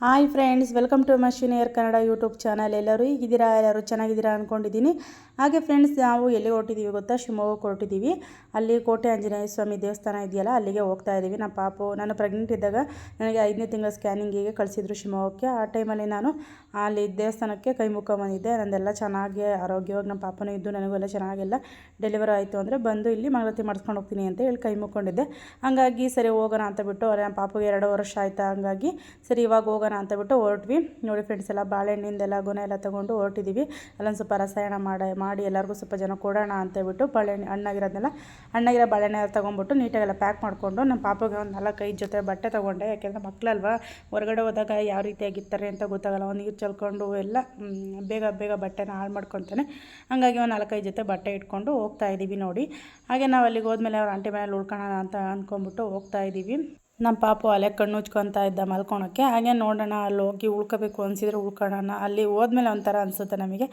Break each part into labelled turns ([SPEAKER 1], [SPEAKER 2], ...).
[SPEAKER 1] Hi friends welcome to ಮಶಿನಿಯರ್ Kannada YouTube channel ಎಲ್ಲರೂ ಈಗಿದ್ದೀರಾ ಎಲ್ಲರೂ ಚೆನ್ನಾಗಿದ್ದೀರಾ ಅಂದ್ಕೊಂಡಿದ್ದೀನಿ ಹಾಗೆ ಫ್ರೆಂಡ್ಸ್ ನಾವು ಎಲ್ಲಿಗೆ ಹೊರಟಿದ್ದೀವಿ ಗೊತ್ತಾ? ಶಿವಮೊಗ್ಗಕ್ಕೆ ಹೊರಟಿದ್ದೀವಿ. ಅಲ್ಲಿ ಕೋಟೆ ಆಂಜನೇಯ ಸ್ವಾಮಿ ದೇವಸ್ಥಾನ ಇದೆಯಲ್ಲ, ಅಲ್ಲಿಗೆ ಹೋಗ್ತಾ ಇದ್ದೀವಿ. ನಮ್ಮ ಪಾಪು, ನಾನು ಪ್ರೆಗ್ನೆಂಟ್ ಇದ್ದಾಗ ನನಗೆ ಐದನೇ ತಿಂಗಳ ಸ್ಕ್ಯಾನಿಂಗಿಗೆ ಕಳಿಸಿದ್ರು ಶಿವಮೊಗ್ಗಕ್ಕೆ. ಆ ಟೈಮಲ್ಲಿ ನಾನು ಅಲ್ಲಿ ದೇವಸ್ಥಾನಕ್ಕೆ ಕೈ ಮುಕ್ಕೊಂಬಂದಿದ್ದೆ ನಂದೆಲ್ಲ ಚೆನ್ನಾಗಿ, ಆರೋಗ್ಯವಾಗಿ ನಮ್ಮ ಪಾಪನೂ ಇದ್ದು ನನಗೂ ಎಲ್ಲ ಚೆನ್ನಾಗೆಲ್ಲ. ಡೆಲಿವರ್ ಆಯಿತು ಅಂದರೆ ಬಂದು ಇಲ್ಲಿ ಮಂಗಳತಿ ಮಾಡಿಸ್ಕೊಂಡು ಹೋಗ್ತೀನಿ ಅಂತ ಹೇಳಿ ಕೈ ಮುಕ್ಕೊಂಡಿದ್ದೆ. ಹಂಗಾಗಿ ಸರಿ ಹೋಗೋಣ ಅಂತ ಬಿಟ್ಟು ಅವ್ರ ನಮ್ಮ ಪಾಪಗೆ ಎರಡು ವರ್ಷ ಆಯಿತಾ? ಹಂಗಾಗಿ ಸರಿ ಇವಾಗ ಹೋಗೋಣ ಅಂತ ಬಿಟ್ಟು ಹೊರಟ್ವಿ. ನೋಡಿ ಫ್ರೆಂಡ್ಸ್ ಎಲ್ಲ ಬಾಳೆಹಣ್ಣಿಂದೆಲ್ಲ ಗುಣ ಎಲ್ಲ ತೊಗೊಂಡು ಹೊರಟಿದ್ದೀವಿ ಅಲ್ಲೊಂದು ಸ್ವಲ್ಪ ರಸಾಯನ ಮಾಡಿ ಮಾಡಿ ಎಲ್ಲರಿಗೂ ಸ್ವಲ್ಪ ಜನ ಕೊಡೋಣ ಅಂತೇಳ್ಬಿಟ್ಟು ಬಾಳೆಹಣ್ಣು ಹಣ್ಣಾಗಿರೋದನ್ನೆಲ್ಲ ಹಣ್ಣಾಗಿರೋ ಬಾಳೆಹಣ್ಣು ಎಲ್ಲ ನೀಟಾಗಿ ನೀಟಾಗೆಲ್ಲ ಪ್ಯಾಕ್ ಮಾಡಿಕೊಂಡು ನಮ್ಮ ಪಾಪಗೆ ಒಂದು ನಾಲ್ಕೈದು ಜೊತೆ ಬಟ್ಟೆ ತೊಗೊಂಡೆ. ಯಾಕೆಂದರೆ ಮಕ್ಕಳಲ್ವ ಹೊರಗಡೆ ಹೋದಾಗ ಯಾವ ರೀತಿಯಾಗಿರ್ತಾರೆ ಅಂತ ಗೊತ್ತಾಗಲ್ಲ. ಒಂದು ನೀರು ಚಲ್ಕೊಂಡು ಎಲ್ಲ ಬೇಗ ಬೇಗ ಬಟ್ಟೆನ ಹಾಳು ಮಾಡ್ಕೊತಾನೆ. ಹಾಗಾಗಿ ಒಂದು ನಾಲ್ಕೈದು ಜೊತೆ ಬಟ್ಟೆ ಇಟ್ಕೊಂಡು ಹೋಗ್ತಾ ಇದ್ದೀವಿ ನೋಡಿ. ಹಾಗೆ ನಾವು ಅಲ್ಲಿಗೆ ಹೋದ್ಮೇಲೆ ಅವ್ರ ಆಂಟಿ ಮನೇಲಿ ಉಳ್ಕೊಳ್ಳೋಣ ಅಂತ ಅಂದ್ಕೊಂಡ್ಬಿಟ್ಟು ಹೋಗ್ತಾ ಇದ್ದೀವಿ ನಮ್ಮ ಪಾಪು ಅಲೆ ಕಣ್ಣು ಉಜ್ಕೊತಾ ಇದ್ದ ಮಲ್ಕೊಳಕ್ಕೆ, ಹಾಗೆ ನೋಡೋಣ, ಅಲ್ಲಿ ಹೋಗಿ ಉಳ್ಕೋಬೇಕು ಅನಿಸಿದ್ರೆ ಉಳ್ಕೊಳ್ಳೋಣ ಅಲ್ಲಿ ಹೋದ್ಮೇಲೆ ಒಂಥರ ಅನಿಸುತ್ತೆ ನಮಗೆ.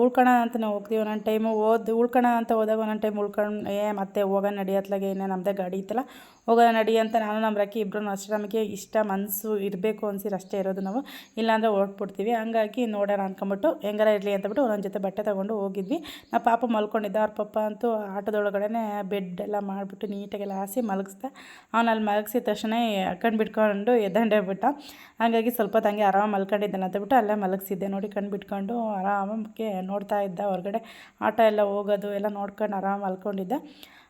[SPEAKER 1] ಉಳ್ಕೋಣ ಅಂತ ನಾವು ಹೋಗ್ತೀವಿ. ಒಂದೊಂದು ಟೈಮು ಓದ್ ಉಳ್ಕೊಳ್ಳೋಣ ಅಂತ ಹೋದಾಗ ಒಂದೊಂದು ಟೈಮ್ ಉಳ್ಕೊಂಡು ಏ, ಮತ್ತೆ ಹೋಗೋಣ ನಡಿ ಅತ್ಲಾಗೆ ಏನೇ ನಮ್ಮದೇ ಗಾಡಿ ಇತ್ತಲ್ಲ? ಹೋಗೋಣ ನಡಿ ಅಂತ ನಾನು ನಮ್ಮ ರಕ್ಕಿ ಇಬ್ಬರು ಅಷ್ಟೇ. ನಮಗೆ ಇಷ್ಟ ಮನಸ್ಸು ಇರಬೇಕು ಅನ್ಸಿದ್ರೆ ಅಷ್ಟೇ ಇರೋದು ನಾವು. ಇಲ್ಲಾಂದರೆ ಹೊರಟ್ಬಿಡ್ತೀವಿ. ಹಂಗಾಗಿ ನೋಡೋಣ ಅಂದ್ಕೊಂಬಿಟ್ಟು ಹೆಂಗಾರ ಇರಲಿ ಅಂತಬಿಟ್ಟು ಒಂದೊಂದು ಜೊತೆ ಬಟ್ಟೆ ತೊಗೊಂಡು ಹೋಗಿದ್ವಿ. ನಮ್ಮ ಪಾಪ ಮಲ್ಕೊಂಡಿದ್ದ. ಅವ್ರ ಪಪ್ಪ ಅಂತೂ ಆಟೋದೊಳಗಡೆ ಬೆಡ್ ಎಲ್ಲ ಮಾಡಿಬಿಟ್ಟು ನೀಟಾಗೆಲ್ಲ ಹಾಸಿ ಮಲಗಿಸ್ದೆ. ಅವನಲ್ಲಿ ಮಲಗಿಸಿದ ತಕ್ಷಣ ಕಣ್ಣು ಬಿಟ್ಕೊಂಡು ಎದ್ದಂಡೆ ಬಿಟ್ಟ. ಹಾಗಾಗಿ ಸ್ವಲ್ಪ ಹಂಗೆ ಆರಾಮ ಮಲ್ಕೊಂಡಿದ್ದಾನೆ ಅಂತಬಿಟ್ಟು ಅಲ್ಲೇ ಮಲಗಿಸಿದ್ದೆ. ನೋಡಿ ಕಣ್ಣು ಬಿಟ್ಕೊಂಡು ಆರಾಮಕ್ಕೆ ನೋಡ್ತಾ ಇದ್ದೆ ಹೊರಗಡೆ. ಆಟ ಎಲ್ಲ ಹೋಗೋದು ಎಲ್ಲ ನೋಡ್ಕೊಂಡು ಆರಾಮ ಮಲ್ಕೊಂಡಿದ್ದೆ.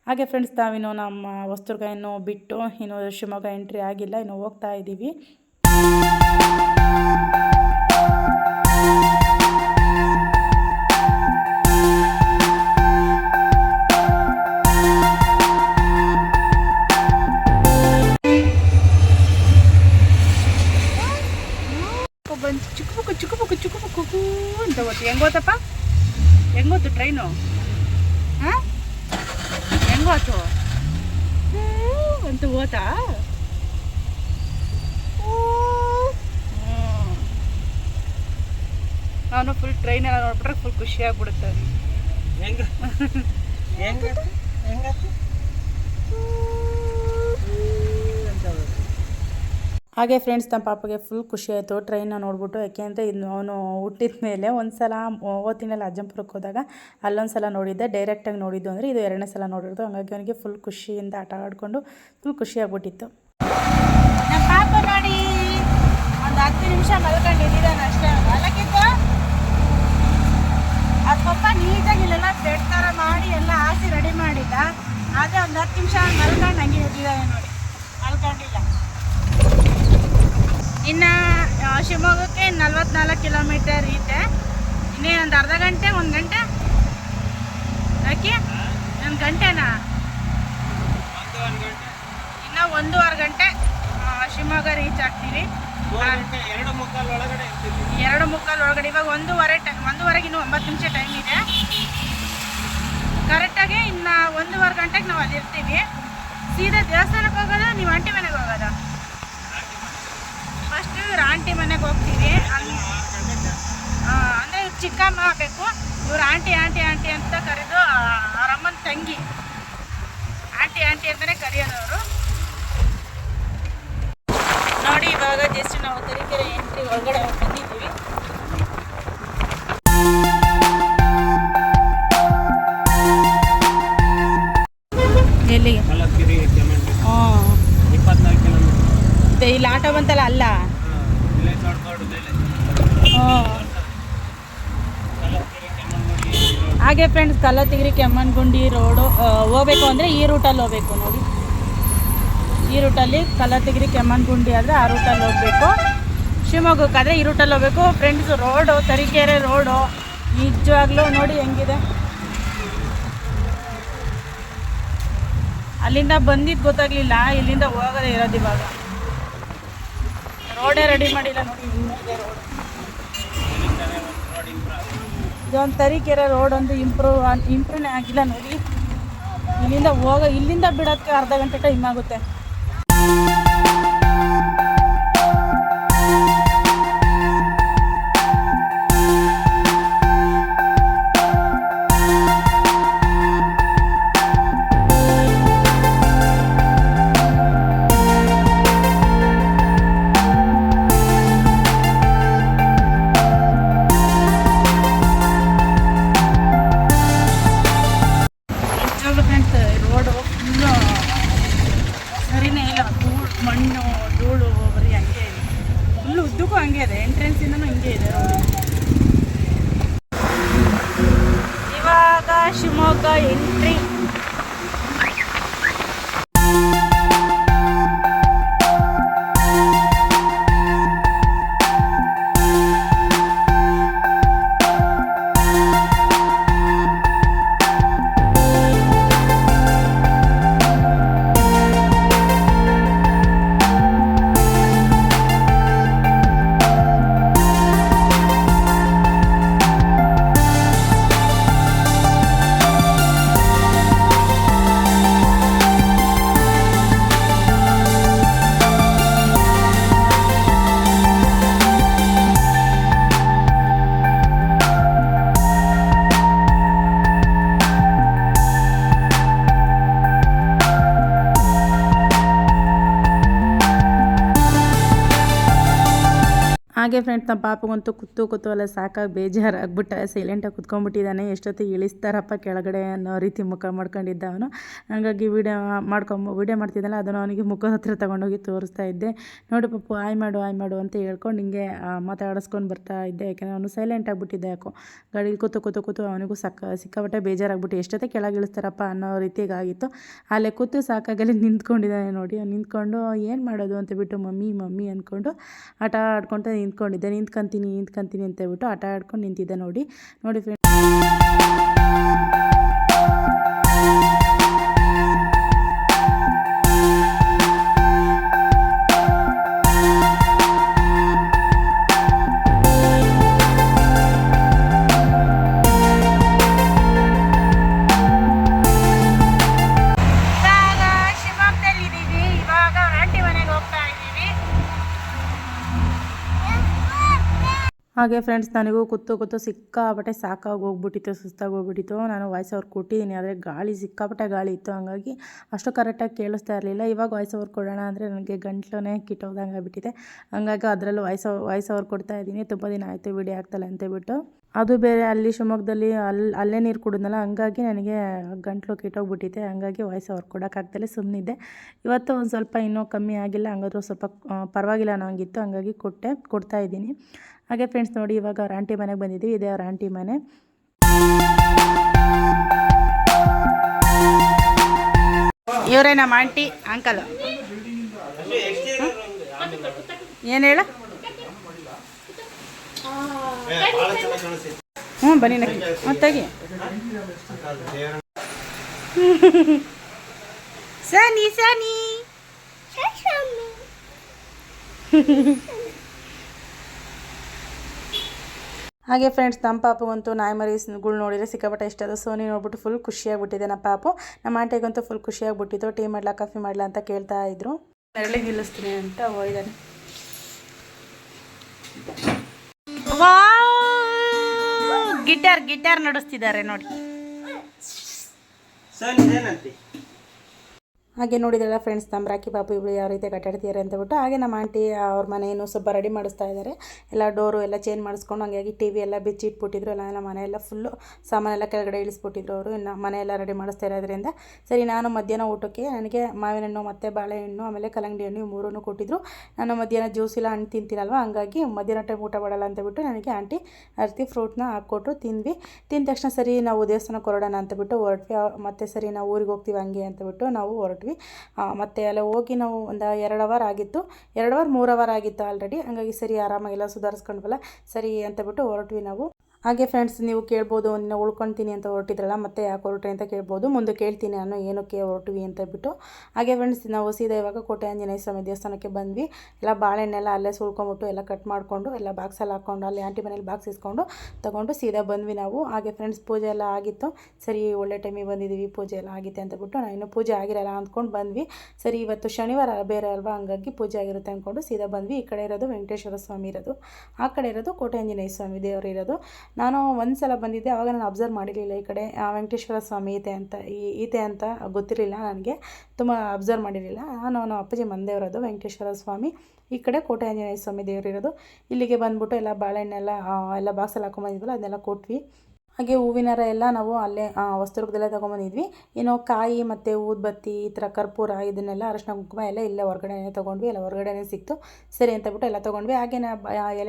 [SPEAKER 1] ಹಾಗೆ ಫ್ರೆಂಡ್ಸ್ ನಾವಿನ್ನು ನಮ್ಮ ವಸ್ತುರ್ಗ ಇನ್ನೂ ಬಿಟ್ಟು, ಇನ್ನು ಶಿವಮೊಗ್ಗ ಎಂಟ್ರಿ ಆಗಿಲ್ಲ. ಇನ್ನು ಹೋಗ್ತಾ ಇದ್ದೀವಿ. ಅಂತ ಹೆಂಗೋತು ಟ್ರೈನು ಹಾಂ? ಹೆಂಗೋತು ಅಂತ ಹೋತಾ? ನಾನು ಫುಲ್ ಟ್ರೈನ್ ಎಲ್ಲ ನೋಡ್ಬಿಟ್ರೆ ಫುಲ್ ಖುಷಿ ಆಗ್ಬಿಡುತ್ತೆ
[SPEAKER 2] ಹೆಂಗ? ಹೆಂಗ? ಹೆಂಗ?
[SPEAKER 1] ಹಾಗೆ ಫ್ರೆಂಡ್ಸ್ ನಮ್ಮ ಪಾಪಗೆ ಫುಲ್ ಖುಷಿ ಆಯಿತು. ಟ್ರೈನ್ನ ನೋಡ್ಬಿಟ್ಟು ಯಾಕೆಂದರೆ ಇನ್ನು ಅವನು ಹುಟ್ಟಿದ ಮೇಲೆ ಒಂದು ಸಲ ಓವತ್ತಿನಲ್ಲಿ ಅಜ್ಜಂಪುರಕ್ಕೆ ಹೋದಾಗ ಅಲ್ಲೊಂದು ಸಲ ನೋಡಿದ್ದೆ ಡೈರೆಕ್ಟಾಗಿ ನೋಡಿದ್ದು ಅಂದರೆ ಇದು ಎರಡನೇ ಸಲ ನೋಡಿರೋದು. ಹಾಗಾಗಿ ಅವನಿಗೆ ಫುಲ್ ಖುಷಿಯಿಂದ ಆಟ ಆಡಿಕೊಂಡು ಫುಲ್ ಖುಷಿಯಾಗ್ಬಿಟ್ಟಿತ್ತು
[SPEAKER 3] ನಮ್ಮ ಪಾಪ ನೋಡಿ ಒಂದು ಹತ್ತು ನಿಮಿಷ ಮಲ್ಕೊಂಡಿದ್ದಾನೆ ಅಷ್ಟೇ. ಮಲಗಿದ್ದು? ಅದು ಪಪ್ಪ ನೀಟಾಗಿ ಇಲ್ಲೆಲ್ಲ ಬೆಡ್ ಥರ ಮಾಡಿ ಎಲ್ಲ ಹಾಸಿ ರೆಡಿ ಮಾಡಿದ್ದ. ಅದೇ ಒಂದು ಹತ್ತು ನಿಮಿಷ ಮಲ್ಕೊಂಡು ಹಂಗೆ ಇದ್ದಿದ್ದಾನೆ ನೋಡಿ. ಮಲ್ಕೊಂಡಿಲ್ಲ. ಇನ್ನು ಶಿವಮೊಗ್ಗಕ್ಕೆ ನಲ್ವತ್ನಾಲ್ಕು ಕಿಲೋಮೀಟರ್ ಇದೆ ಇನ್ನೇ ಒಂದು ಅರ್ಧ ಗಂಟೆ ಒಂದು ಗಂಟೆ? ಯಾಕೆ? ಒಂದು ಗಂಟೆನಾ? ಇನ್ನು ಒಂದೂವರೆ ಗಂಟೆ ಶಿವಮೊಗ್ಗ ರೀಚ್ ಆಗ್ತೀವಿ
[SPEAKER 2] ಎರಡು ಮುಕ್ಕಾಲು ಒಳಗಡೆ
[SPEAKER 3] ಎರಡು ಮುಕ್ಕಾಲು ಒಳಗಡೆ ಇವಾಗ ಒಂದೂವರೆ ಟೈಮ್ ಒಂದೂವರೆಗೆ ಇನ್ನೂ ಒಂಬತ್ತು ನಿಮಿಷ ಟೈಮ್ ಇದೆ. ಕರೆಕ್ಟಾಗಿ ಇನ್ನು ಒಂದೂವರೆ ಗಂಟೆಗೆ ನಾವು ಅಲ್ಲಿರ್ತೀವಿ. ಸೀದಾ ದೇವಸ್ಥಾನಕ್ಕೆ ಹೋಗೋದಾ ನೀವು ಅಂಟಿ ಮನೆಗೆ ಹೋಗೋದಾ? ಇವ್ರ ಆಂಟಿ ಮನೆಗೆ ಹೋಗ್ತೀವಿ. ಅಲ್ಲಿ ಅಂದರೆ ಇವ್ರು ಚಿಕ್ಕಮ್ಮ ಆಗಬೇಕು ಇವ್ರು ಆಂಟಿ ಆಂಟಿ ಆಂಟಿ ಅಂತ ಕರೆದು ಅವರಮ್ಮನ ತಂಗಿ. ಆಂಟಿ ಆಂಟಿ ಅಂತಲೇ ಕರೆಯೋದು ಅವರು. ನೋಡಿ ಇವಾಗ ಜಸ್ಟ್ ನಾವು ತರೀಕೆರೆ ಎಂಟ್ರಿ ಒಳಗಡೆ ಬಂದಿದ್ದೀವಿ.
[SPEAKER 1] ಎಲ್ಲಿಗೆ? ಹಾಂ ಇಲ್ಲಿ ಆಟೋ ಬಂತಲ್ಲ ಅಲ್ಲ? ಹಾಗೆ ಫ್ರೆಂಡ್ಸ್ ಕಲ್ಲತ್ತಿಗಿರಿ ಕೆಮ್ಮನ್ಗುಂಡಿ ರೋಡು ಹೋಗ್ಬೇಕು ಅಂದರೆ ಈ ರೂಟಲ್ಲಿ ಹೋಗ್ಬೇಕು ನೋಡಿ. ಈ ರೂಟಲ್ಲಿ ಕಲ್ಲತ್ತಿಗಿರಿ ಕೆಮ್ಮನ್ಗುಂಡಿ ಆದರೆ ಆ ರೂಟಲ್ಲಿ ಹೋಗಬೇಕು. ಶಿವಮೊಗ್ಗಕ್ಕಾದರೆ ಈ ರೂಟಲ್ಲಿ ಹೋಗ್ಬೇಕು. ಫ್ರೆಂಡ್ಸ್ ರೋಡು ತರೀಕೆರೆ ರೋಡು ನಿಜವಾಗ್ಲೂ ನೋಡಿ ಹೆಂಗಿದೆ. ಅಲ್ಲಿಂದ ಬಂದಿದ್ದು ಗೊತ್ತಾಗ್ಲಿಲ್ಲ, ಇಲ್ಲಿಂದ ಹೋಗೋದೇ ಇರೋದು ಇವಾಗ. ರೋಡೇ ರೆಡಿ ಮಾಡಿಲ್ಲ ನೋಡಿ. ಇದೊಂದು ತರೀಕೆರೆ ರೋಡ್ ಒಂದು ಇಂಪ್ರೂವ್ ಇಂಪ್ರೂವ್ನೇ ಆಗಿಲ್ಲ ನೋಡಿ. ಇಲ್ಲಿಂದ ಹೋಗ ಇಲ್ಲಿಂದ ಬಿಡೋಕ್ಕೆ ಅರ್ಧ ಗಂಟೆ ಟೈಮ್ ಆಗುತ್ತೆ.
[SPEAKER 3] ಹಾಗೆ
[SPEAKER 1] ಫ್ರೆಂಡ್ಸ್ ನಮ್ಮ ಪಾಪಗಂತೂ ಕೂತು ಕೂತು ಎಲ್ಲ ಸಾಕಾಗಿ ಬೇಜಾರಾಗ್ಬಿಟ್ಟ ಸೈಲೆಂಟಾಗಿ ಕುತ್ಕೊಂಡ್ಬಿಟ್ಟಿದ್ದಾನೆ. ಎಷ್ಟೊತ್ತಿಗೆ ಇಳಿಸ್ತಾರಪ್ಪ ಕೆಳಗಡೆ ಅನ್ನೋ ರೀತಿ ಮುಖ ಮಾಡ್ಕೊಂಡಿದ್ದ ಅವನು ಹಾಗಾಗಿ ವೀಡಿಯೋ ಮಾಡ್ಕೊಂಬ ವೀಡಿಯೋ ಮಾಡ್ತಿದ್ದಲ್ಲ, ಅದನ್ನು ಅವನಿಗೆ ಮುಖದ ಹತ್ರ ತೊಗೊಂಡೋಗಿ ತೋರಿಸ್ತಾ ಇದ್ದೆ. ನೋಡಿ ಪಪ್ಪು, ಆಯ್ ಮಾಡು ಆಯ್ ಮಾಡು ಅಂತ ಹೇಳ್ಕೊಂಡು ಹಿಂಗೆ ಮಾತಾಡಿಸ್ಕೊಂಡು ಬರ್ತಾ ಇದ್ದೆ. ಯಾಕೆಂದರೆ ಅವನು ಸೈಲೆಂಟ್ ಆಗಿಬಿಟ್ಟಿದ್ದೆ ಯಾಕೋ. ಗಾಡೀಲಿ ಕೂತು ಕೂತು ಕೂತು ಅವನಿಗೂ ಸಕ್ಕ ಸಿಕ್ಕಾಪಟ್ಟೆ ಬೇಜಾರಾಗ್ಬಿಟ್ಟು, ಎಷ್ಟೊತ್ತೆ ಕೆಳಗೆ ಇಳಿಸ್ತಾರಪ್ಪ ಅನ್ನೋ ರೀತಿಗಾಗಿತ್ತು. ಅಲ್ಲೇ ಕೂತು ಸಾಕಾಗಲ್ಲಿ ನಿಂತ್ಕೊಂಡಿದ್ದಾನೆ ನೋಡಿ. ನಿಂತ್ಕೊಂಡು, ಏನು ಮಾಡೋದು? ಅಂತ ಬಿಟ್ಟು, ಮಮ್ಮಿ ಮಮ್ಮಿ ಅಂದ್ಕೊಂಡು ಆಟ ಆಡ್ಕೊತ ನಿಂತ್ಕೊಂಡಿದ್ದೆ ನಿಂತ್ಕೊಂತೀನಿ ನಿಂತ್ಕೊಂತೀನಿ ಅಂತ ಹೇಳ್ಬಿಟ್ಟು ಆಟ ಆಡ್ಕೊಂಡು ನಿಂತಿದ್ದೆ ನೋಡಿ. ನೋಡಿ ಫ್ರೆಂಡ್ ಹಾಗೆ ಫ್ರೆಂಡ್ಸ್ ನನಗೂ ಕೂತು ಕೂತು ಸಿಕ್ಕಾಪಟ್ಟೆ ಸಾಕಾಗಿ ಹೋಗ್ಬಿಟ್ಟಿತ್ತು, ಸುಸ್ತಾಗಿ ಹೋಗ್ಬಿಟ್ಟಿತ್ತು. ನಾನು ವಾಯ್ಸ್ ಅವ್ರು ಕೊಟ್ಟಿದ್ದೀನಿ, ಆದರೆ ಗಾಳಿ ಸಿಕ್ಕಾಪಟ್ಟೆ ಗಾಳಿ ಇತ್ತು. ಹಂಗಾಗಿ ಅಷ್ಟು ಕರೆಕ್ಟಾಗಿ ಕೇಳಿಸ್ತಾ ಇರಲಿಲ್ಲ. ಇವಾಗ ವಾಯ್ಸ್ ಅವ್ರು ಕೊಡೋಣ ಅಂದರೆ ನನಗೆ ಗಂಟ್ಲೇ ಕಿಟ್ಟೋದಂಗೆ ಆಗ್ಬಿಟ್ಟಿದೆ ಹಂಗಾಗಿ ಅದರಲ್ಲೂ ವಾಯ್ಸ್ ವಾಯ್ಸ್ ಅವ್ರು ಕೊಡ್ತಾ ಇದ್ದೀನಿ. ತುಂಬ ದಿನ ಆಯಿತು ವಿಡಿಯೋ ಆಗ್ತಲ್ಲ ಅಂತೇಳ್ಬಿಟ್ಟು ಅದು ಬೇರೆ ಅಲ್ಲಿ ಶಿವಮೊಗ್ಗದಲ್ಲಿ ಅಲ್ಲಿ ಅಲ್ಲೇ ನೀರು ಕುಡಿದ್ನಲ್ಲ, ಹಂಗಾಗಿ ನನಗೆ ಗಂಟ್ಲು ಕೆಟ್ಟೋಗ್ಬಿಟ್ಟಿದೆ. ಹಂಗಾಗಿ ವಾಯ್ಸ್ ಅವ್ರು ಕೊಡೋಕ್ಕಾಗ್ದಲೇ ಸುಮ್ಮನಿದ್ದೆ ಇವತ್ತು ಒಂದು ಸ್ವಲ್ಪ ಇನ್ನೂ ಕಮ್ಮಿ ಆಗಿಲ್ಲ, ಹಂಗಾದ್ರೂ ಸ್ವಲ್ಪ ಪರವಾಗಿಲ್ಲ ಅನ್ನೋಂಗಿತ್ತು, ಹಂಗಾಗಿ ಕೊಟ್ಟೆ, ಕೊಡ್ತಾ ಇದ್ದೀನಿ. ಹಾಗೆ ಫ್ರೆಂಡ್ಸ್ ನೋಡಿ, ಇವಾಗ ಅವ್ರ ಆಂಟಿ ಮನೆಗೆ ಬಂದಿದ್ದೀವಿ, ಇದೇ ಅವ್ರ ಆಂಟಿ ಮನೆ.
[SPEAKER 3] ಇವರೇ ನಮ್ಮ ಆಂಟಿ ಅಂಕಲ್ ಏನು ಹೇಳ? ಹ್ಞೂ, ಬನ್ನಿ ನಕ್ಕಿ. ಮತ್ತೆ ಸನಿ ಸನಿ.
[SPEAKER 1] ಹಾಗೆ ಫ್ರೆಂಡ್ಸ್ ನಮ್ಮ ಪಾಪಗಂತೂ ನಾಯಿ ಮರಿಗಳು ನೋಡಿದರೆ ಸಿಕ್ಕಾಪಟ್ಟೆ ಇಷ್ಟ. ಅದು ಸೋನಿ ನೋಡ್ಬಿಟ್ಟು ಫುಲ್ ಖುಷಿಯಾಗ್ಬಿಟ್ಟಿದೆ ನಮ್ಮ ಪಾಪು. ನಮ್ಮ ಆಂಟಿಗಂತೂ ಫುಲ್ ಖುಷಿಯಾಗ್ಬಿಟ್ಟಿತ್ತು. ಟೀ ಮಾಡ್ಲಾ, ಕಾಫಿ ಮಾಡ್ಲಾ ಅಂತ ಕೇಳ್ತಾ ಇದ್ರು. ನೆರಳಿಗೆ ನಿಲ್ಲಿಸ್ತೀನಿ ಅಂತ ಹೋಗಿದ್ದಾನೆ
[SPEAKER 3] ಗಿಟಾರ್ ಗಿಟಾರ್ ನುಡಿಸ್ತಿದ್ದಾರೆ ನೋಡಿ.
[SPEAKER 1] ಹಾಗೆ ನೋಡಿದ್ರಲ್ಲ ಫ್ರೆಂಡ್ಸ್ ತಮ್ಮ ರಾಕಿ ಪಾಪು ಇಬ್ಬರು ಯಾವ ರೀತಿ ಕಟ್ಟಾಡ್ತಿದ್ದಾರೆ ಅಂತ ಬಿಟ್ಟು ಹಾಗೆ ನಮ್ಮ ಆಂಟಿ ಅವ್ರ ಮನೆಯನ್ನು ಸ್ವಲ್ಪ ರೆಡಿ ಮಾಡಿಸ್ತಾ ಇದ್ದಾರೆ. ಎಲ್ಲ ಡೋರು ಎಲ್ಲ ಚೇಂಜ್ ಮಾಡಿಸ್ಕೊಂಡು ಹಂಗಾಗಿ ಟಿ ವಿ ಎಲ್ಲ ಬಿಚ್ಚಿಟ್ಬಿಟ್ಟಿದ್ರು ಎಲ್ಲ ಎಲ್ಲ ಮನೆಯೆಲ್ಲ ಫುಲ್ಲು ಸಾಮಾನೆಲ್ಲ ಕೆಳಗಡೆ ಇಳಿಸ್ಬಿಟ್ಟಿದ್ರು ಅವರು. ಇನ್ನು ಮನೆಯೆಲ್ಲ ರೆಡಿ ಮಾಡಿಸ್ತಾ ಇರೋದ್ರಿಂದ ಸರಿ, ನಾನು ಮಧ್ಯಾಹ್ನ ಊಟಕ್ಕೆ ನನಗೆ ಮಾವಿನ ಹಣ್ಣು ಮತ್ತು ಬಾಳೆಹಣ್ಣು, ಆಮೇಲೆ ಕಲ್ಲಂಗಡಿ ಹಣ್ಣು ಈ ಮೂರನ್ನು ಕೊಟ್ಟಿದ್ರು. ನಾನು ಮಧ್ಯಾಹ್ನ ಜ್ಯೂಸ್ ಇಲ್ಲ, ಹಣ್ಣು ತಿಂತೀನಲ್ವ? ಹಂಗಾಗಿ ಮಧ್ಯಾಹ್ನ ಟೈಮ್ ಊಟ ಮಾಡಲ್ಲ ಅಂತ ಬಿಟ್ಟು ನನಗೆ ಆಂಟಿ ಅರ್ತಿ ಫ್ರೂಟ್ನ ಹಾಕ್ಕೊಟ್ರು, ತಿಂದ್ವಿ. ತಿಂದ ತಕ್ಷಣ ಸರಿ, ನಾವು ದೇವಸ್ಥಾನಕ್ಕೆ ಹೊರಡೋಣ ಅಂತ ಬಿಟ್ಟು ಹೊರಟ್ವಿ. ಮತ್ತೆ ಸರಿ, ನಾವು ಊರಿಗೆ ಹೋಗ್ತೀವಿ ಹಂಗೆ ಅಂತ ಬಿಟ್ಟು ನಾವು ಹೊರಟ್ವಿ. ಆ, ಮತ್ತೆ ಅಲ್ಲಿ ಹೋಗಿ ನಾವು ಒಂದು ಎರಡು ಅವರ್ ಆಗಿತ್ತು. ಎರಡು ಅವರ್ ಮೂರು ಅವರ್ ಆಗಿತ್ತು ಆಲ್ರೆಡಿ ಹಂಗಾಗಿ ಸರಿ ಆರಾಮಾಗಿಲ್ಲ ಸುಧಾರಿಸ್ಕೊಂಡ್ವಲ್ಲ? ಸರಿ ಅಂತ ಬಿಟ್ಟು ಹೊರಟ್ವಿ ನಾವು. ಹಾಗೆ ಫ್ರೆಂಡ್ಸ್ ನೀವು ಕೇಳ್ಬೋದು ಒಂದಿನ ಉಳ್ಕೊಳ್ತೀನಿ ಅಂತ ಹೊರಟಿದ್ರಲ್ಲ, ಮತ್ತೆ ಯಾಕೆ ಹೊರಟ್ರಿ ಅಂತ ಕೇಳ್ಬೋದು, ಮುಂದೆ ಕೇಳ್ತೀನಿ ನಾನು ಏನಕ್ಕೆ ಹೊರಟ್ವಿ ಅಂತ ಬಿಟ್ಟು. ಹಾಗೆ ಫ್ರೆಂಡ್ಸ್ ನಾವು ಸೀದಾ ಇವಾಗ ಕೋಟೆ ಆಂಜನೇಯ ಸ್ವಾಮಿ ದೇವಸ್ಥಾನಕ್ಕೆ ಬಂದ್ವಿ. ಎಲ್ಲ ಬಾಳೆಹಣ್ಣೆಲ್ಲ ಅಲ್ಲೇ ಸುಳ್ಕೊಂಬಿಟ್ಟು ಎಲ್ಲ ಕಟ್ ಮಾಡಿಕೊಂಡು, ಎಲ್ಲ ಬಾಕ್ಸಲ್ಲಿ ಹಾಕ್ಕೊಂಡು ಅಲ್ಲಿ ಆಂಟಿ ಮನೇಲಿ ಬಾಕ್ಸ್ ಇಸ್ಕೊಂಡು ತೊಗೊಂಡು ಸೀದಾ ಬಂದ್ವಿ ನಾವು. ಹಾಗೆ ಫ್ರೆಂಡ್ಸ್ ಪೂಜೆ ಎಲ್ಲ ಆಗಿತ್ತು. ಸರಿ, ಒಳ್ಳೆ ಟೈಮಿಗೆ ಬಂದಿದ್ದೀವಿ ಪೂಜೆ ಎಲ್ಲ ಆಗಿದೆ ಅಂತ ಬಿಟ್ಟು ನಾನು ಇನ್ನೂ ಪೂಜೆ ಆಗಿರಲ್ಲ ಅಂದ್ಕೊಂಡು ಬಂದ್ವಿ. ಸರಿ, ಇವತ್ತು ಶನಿವಾರ ಬೇರೆ ಅಲ್ವಾ? ಹಂಗಾಗಿ ಪೂಜೆ ಆಗಿರುತ್ತೆ ಅಂದ್ಕೊಂಡು ಸೀದಾ ಬಂದ್ವಿ. ಈ ಕಡೆ ಇರೋದು ವೆಂಕಟೇಶ್ವರ ಸ್ವಾಮಿ ಇರೋದು. ಆ ಕಡೆ ಇರೋದು ಕೋಟೆ ಆಂಜನೇಯ ಸ್ವಾಮಿ ದೇವರು ಇರೋದು. ನಾನು ಒಂದು ಸಲ ಬಂದಿದ್ದೆ ಅವಾಗ ನಾನು ಅಬ್ಸರ್ವ್ ಮಾಡಿರಲಿಲ್ಲ ಈ ಕಡೆ ವೆಂಕಟೇಶ್ವರ ಸ್ವಾಮಿ ಈತೆ ಅಂತ, ಈ ಈತೆ ಅಂತ ಗೊತ್ತಿರಲಿಲ್ಲ ನನಗೆ, ತುಂಬ ಅಬ್ಸರ್ವ್ ಮಾಡಿರಲಿಲ್ಲ. ನಾನು ನಮ್ಮ ಅಪ್ಪಾಜಿ ಮಂದೇವರದು ವೆಂಕಟೇಶ್ವರ ಸ್ವಾಮಿ, ಈ ಕಡೆ ಕೋಟೆ ಆಂಜನೇಯ ಸ್ವಾಮಿ ದೇವರು ಇರೋದು. ಇಲ್ಲಿಗೆ ಬಂದ್ಬಿಟ್ಟು ಎಲ್ಲ ಬಾಳೆಹಣ್ಣೆಲ್ಲ ಎಲ್ಲ ಬಾಕ್ಸಲ್ಲಿ ಹಾಕೊಂಬಂದಿದ್ವಲ್ಲ ಅದನ್ನೆಲ್ಲ ಕೊಟ್ವಿ. ಹಾಗೆ ಹೂವಿನ ಹಾರ ಎಲ್ಲ ನಾವು ಅಲ್ಲೇ ವಸ್ತುರ್ಗದಲ್ಲೇ ತೊಗೊಂಬಂದಿದ್ವಿ ಇನ್ನು ಕಾಯಿ ಮತ್ತು ಊದ್ಬತ್ತಿ ಈ ಥರ ಕರ್ಪೂರ ಇದನ್ನೆಲ್ಲ ಅರಶಿನ, ಕುಂಕುಮ ಎಲ್ಲ ಇಲ್ಲೇ ಹೊರಗಡೆನೇ ತೊಗೊಂಡ್ವಿ. ಎಲ್ಲ ಹೊರಗಡೆನೇ ಸಿಕ್ತು. ಸರಿ ಅಂತ ಬಿಟ್ಟು ಎಲ್ಲ ತೊಗೊಂಡ್ವಿ. ಹಾಗೆ ನಾ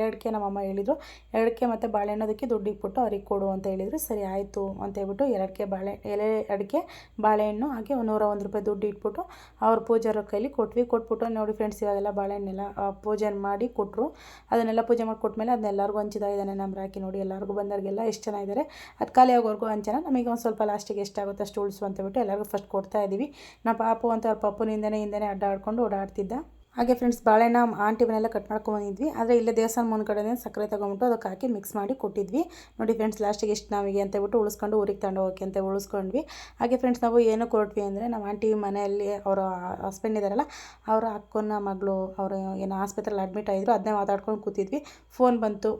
[SPEAKER 1] ಅಡಿಕೆ ನಮ್ಮಮ್ಮ ಹೇಳಿದರು. ಎರಡಕ್ಕೆ ಮತ್ತು ಬಾಳೆಹಣ್ಣು ಅದಕ್ಕೆ ದುಡ್ಡು ಇಟ್ಬಿಟ್ಟು ಅವ್ರಿಗೆ ಕೊಡು ಅಂತ ಹೇಳಿದರು. ಸರಿ ಆಯಿತು ಅಂತ ಹೇಳ್ಬಿಟ್ಟು ಎರಡಕ್ಕೆ ಬಾಳೆ, ಎಲೆ ಅಡಿಕೆ ಬಾಳೆಹಣ್ಣು ಹಾಗೆ ನೂರ ಒಂದು ರೂಪಾಯಿ ದುಡ್ಡು ಇಟ್ಬಿಟ್ಟು ಅವ್ರ ಪೂಜಾರ ಕೈಲಿ ಕೊಟ್ವಿ. ಕೊಟ್ಬಿಟ್ಟು ನೋಡಿ ಫ್ರೆಂಡ್ಸ್ ಇವಾಗೆಲ್ಲ ಬಾಳೆಹಣ್ಣೆಲ್ಲ ಪೂಜೆ ಮಾಡಿ ಕೊಟ್ಟರು ಅದನ್ನೆಲ್ಲ ಪೂಜೆ ಮಾಡಿ ಕೊಟ್ಮೇಲೆ ಮೇಲೆ ಅದನ್ನೆಲ್ಲರಿಗೂ ಹಂಚಿದ ಇದ್ದಾನೆ ನಮ್ಮ ರಾಕಿ ನೋಡಿ. ಎಲ್ಲರಿಗೂ ಬಂದವ್ರಿಗೆಲ್ಲ ಎಷ್ಟು ಚೆನ್ನಾಗಿದ್ದಾರೆ ಅದು ಖಾಲಿ ಅಂಚನ ನಮಗೆ ಒಂದು ಸ್ವಲ್ಪ ಲಾಸ್ಟಿಗೆ ಎಷ್ಟಾಗುತ್ತೆ ಅಷ್ಟು ಉಳಿಸು ಅಂತ ಬಿಟ್ಟು ಎಲ್ಲರಿಗೂ ಫಸ್ಟ್ ಕೊಡ್ತಾ ಇದ್ದೀವಿ ನಮ್ಮ ಪಾಪು ಅಂತ ಅವ್ರ ಪಪ್ಪುನಿಂದನೇ ಹಿಂದೆನೇ ಅಡ್ಡಾಡ್ಕೊಂಡು ಓಡಾಡ್ತಿದ್ದ. ಹಾಗೆ ಫ್ರೆಂಡ್ಸ್ ಬಾಳೆಹಣ್ಣ ಆಂಟಿ ಮನೆಲ್ಲ ಕಟ್ ಮಾಡ್ಕೊಂಡಿದ್ವಿ ಆದರೆ ಇಲ್ಲೇ ದೇವಸ್ಥಾನ ಮುಂದ್ಗಡೆ ಸಕ್ಕರೆ ತೊಗೊಂಬಿಟ್ಟು ಅದಕ್ಕೆ ಹಾಕಿ ಮಿಕ್ಸ್ ಮಾಡಿ ಕೊಟ್ಟಿದ್ವಿ. ನೋಡಿ ಫ್ರೆಂಡ್ಸ್ ಲಾಸ್ಟಿಗೆ ಎಷ್ಟು ನಮಗೆ ಅಂತ ಹೇಳ್ಬಿಟ್ಟು ಉಳಿಸ್ಕೊಂಡು ಊರಿಗೆ ತಗೊಂಡು ಅಂತ ಉಳಿಸ್ಕೊಂಡ್ವಿ. ಹಾಗೆ ಫ್ರೆಂಡ್ಸ್ ನಾವು ಏನು ಕೊಟ್ವಿ ಅಂದರೆ ನಮ್ಮ ಆಂಟಿ ಮನೆಯಲ್ಲಿ ಅವರ ಹಸ್ಬೆಂಡ್ ಇದ್ದಾರಲ್ಲ, ಅವರ ಅಕ್ಕನ ಮಗಳು, ಅವರು ಏನು ಆಸ್ಪತ್ರೆಯಲ್ಲಿ ಅಡ್ಮಿಟ್ ಆಗಿದ್ರು ಅದನ್ನೇ ಮಾತಾಡ್ಕೊಂಡು ಕೂತಿದ್ವಿ. ಫೋನ್ ಬಂತು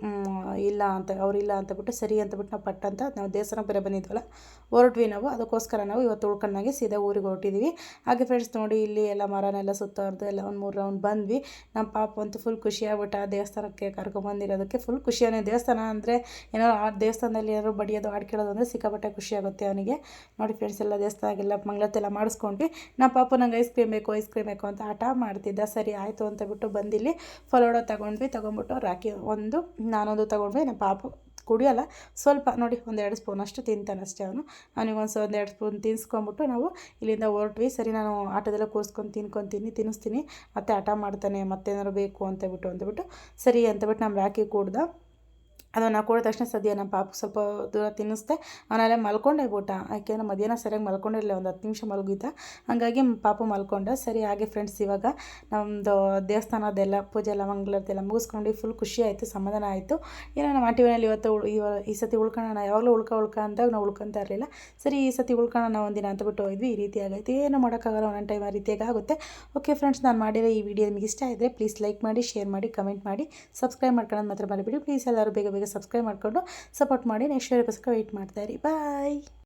[SPEAKER 1] ಇಲ್ಲ ಅಂತ, ಅವ್ರು ಇಲ್ಲ ಅಂತ ಬಿಟ್ಟು ಸರಿ ಅಂತ ಬಿಟ್ಟು ನಾವು ಪಟ್ ಅಂತ ನಾವು ದೇವಸ್ಥಾನ ಬೇರೆ ಬಂದಿದ್ವಲ್ಲ, ಹೊರಟ್ವಿ ನಾವು. ಅದಕ್ಕೋಸ್ಕರ ನಾವು ಇವತ್ತು ಉಳ್ಕೊಂಡಾಗೆ ಸೀದಾ ಊರಿಗೆ ಹೊರಟಿದ್ವಿ. ಹಾಗೆ ಫ್ರೆಂಡ್ಸ್ ನೋಡಿ ಇಲ್ಲಿ ಎಲ್ಲ ಮರನೆಲ್ಲ ಸುತ್ತಾರ್ದು ಎಲ್ಲ ಒಂದು ಮೂರು ಬಂದ್ವಿ. ನಮ್ಮ ಪಾಪ ಅಂತೂ ಫುಲ್ ಖುಷಿ ಆಗ್ಬಿಟ್ಟು ಆ ದೇವಸ್ಥಾನಕ್ಕೆ ಕರ್ಕೊಂಬಂದಿರೋದಕ್ಕೆ ಫುಲ್ ಖುಷಿಯಾನೆ ದೇವಸ್ಥಾನ ಅಂದರೆ ಏನೋ ಆ ದೇವಸ್ಥಾನದಲ್ಲಿ ಏನಾದ್ರು ಬಡಿಯೋದು ಕೇಳೋದು ಅಂದರೆ ಸಿಕ್ಕಾಪಟ್ಟೆ ಖುಷಿ ಆಗುತ್ತೆ ಅವನಿಗೆ. ನೋಡಿ ಫ್ರೆಂಡ್ಸ್ ಎಲ್ಲ ದೇವಸ್ಥಾನಗೆಲ್ಲ ಮಂಗಳತ್ತೆಲ್ಲ ಮಾಡಿಸ್ಕೊಂಡ್ವಿ. ನಮ್ಮ ಪಾಪ ನಂಗೆ ಐಸ್ ಕ್ರೀಮ್ ಬೇಕು ಐಸ್ ಕ್ರೀಮ್ ಬೇಕು ಅಂತ ಆಟ ಮಾಡ್ತಿದ್ದ. ಸರಿ ಆಯಿತು ಅಂತ ಬಿಟ್ಟು ಬಂದಿಲ್ಲಿ ಫಲೋಡೋ ತಗೊಂಡ್ವಿ. ತೊಗೊಂಬಿಟ್ಟು ರಾಕಿ ಒಂದು ನಾನೊಂದು ತೊಗೊಂಡ್ವಿ. ನಮ್ಮ ಪಾಪ ಕುಡಿಯೋಲ್ಲ ಸ್ವಲ್ಪ ನೋಡಿ ಒಂದೆರಡು ಸ್ಪೂನ್ ಅಷ್ಟು ತಿಂತಾನೆ ಅಷ್ಟೇ ಅವನು. ಅವನಿಗೆ ಒಂದು ಒಂದು ಎರಡು ಸ್ಪೂನ್ ತಿನ್ಸ್ಕೊಂಬಿಟ್ಟು ನಾವು ಇಲ್ಲಿಂದ ಹೊರಟ್ವಿ. ಸರಿ ನಾನು ಆಟೋದೆಲ್ಲ ಕೂರಿಸ್ಕೊಂಡು ತಿನ್ಕೊತೀನಿ ತಿನ್ನಿಸ್ತೀನಿ. ಮತ್ತೆ ಹಠ ಮಾಡ್ತಾನೆ, ಮತ್ತೇನಾದ್ರು ಬೇಕು ಅಂತ ಬಿಟ್ಟು ಅಂತಬಿಟ್ಟು ಸರಿ ಅಂತಬಿಟ್ಟು ನಮ್ಮ ರಾಕಿ ಕೂಡ್ದ. ಅದನ್ನು ಕೊಡಿದ ತಕ್ಷಣ ಸದ್ಯ ನಮ್ಮ ಪಾಪ ಸ್ವಲ್ಪ ದೂರ ತಿನ್ನಿಸ್ದೆ. ಅವನೆಲ್ಲ ಮಲ್ಕೊಂಡೆ ಊಟ ಯಾಕೆಂದ್ರೆ ಮಧ್ಯಾಹ್ನ ಸರಿಯಾಗಿ ಮಲ್ಕೊಂಡಿರಲಿಲ್ಲ, ಒಂದು ಹತ್ತು ನಿಮಿಷ ಮಲಗಿದ್ದ. ಹಾಗಾಗಿ ಪಾಪ ಮಲ್ಕೊಂಡೆ. ಸರಿ, ಹಾಗೆ ಫ್ರೆಂಡ್ಸ್ ಇವಾಗ ನಮ್ಮದು ದೇವಸ್ಥಾನದೆಲ್ಲ, ಪೂಜೆ ಎಲ್ಲ ಮಂಗಳದೆಲ್ಲ ಮುಗಿಸ್ಕೊಂಡು ಫುಲ್ ಖುಷಿ ಆಯಿತು, ಸಮಾಧಾನ ಆಯಿತು. ಏನೋ ನಮ್ಮ ಆಂಟಿ ಮನೇಲಿ ಇವತ್ತು ಇವ, ಈ ಸತಿ ಉಳ್ಕೊಳ್ಳೋಣ ಯಾವಾಗಲೂ ಉಳ್ಕ ಉಳ್ಕ ಅಂದಾಗ ನಾವು ಉಳ್ಕೊತಾ ಇರಲಿಲ್ಲ. ಸರಿ, ಈ ಸತಿ ಉಳ್ಕೊಳ್ಳೋಣ ಒಂದಿನ ಅಂತ ಬಿಟ್ಟು ಹೋಗಿದ್ವಿ. ಈ ರೀತಿ ಆಗೈತೆ ಏನೂ ಮಾಡೋಕ್ಕಾಗಲ್ಲ, ಒಂದೊಂದು ಟೈಮ್ ಆ ರೀತಿಯಾಗಿ ಆಗುತ್ತೆ. ಓಕೆ ಫ್ರೆಂಡ್ಸ್ ನಾನು ಮಾಡಿರೋ ಈ ವಿಡಿಯೋ ನಿಮಗೆ ಇಷ್ಟ ಇದ್ದರೆ ಪ್ಲೀಸ್ ಲೈಕ್ ಮಾಡಿ ಶೇರ್ ಮಾಡಿ ಕಮೆಂಟ್ ಮಾಡಿ ಸಬ್ಸ್ಕ್ರೈಬ್ ಮಾಡ್ಕೊಳ್ಳೋದು ಮಾತ್ರ ಮರಿಬೇಡಿ. ಪ್ಲೀಸ್ ಎಲ್ಲರೂ ಬೇಗ ಬೇಗ ಸಬ್ಸ್ಕ್ರೈಬ್ ಮಾಡಿಕೊಂಡು ಸಪೋರ್ಟ್ ಮಾಡಿ ನೆಕ್ಸ್ಟ್ ವೀಡಿಯೋಗೋಸ್ಕರ ವೆಯ್ಟ್ ಮಾಡ್ತಾಯಿರಿ ಬಾಯ್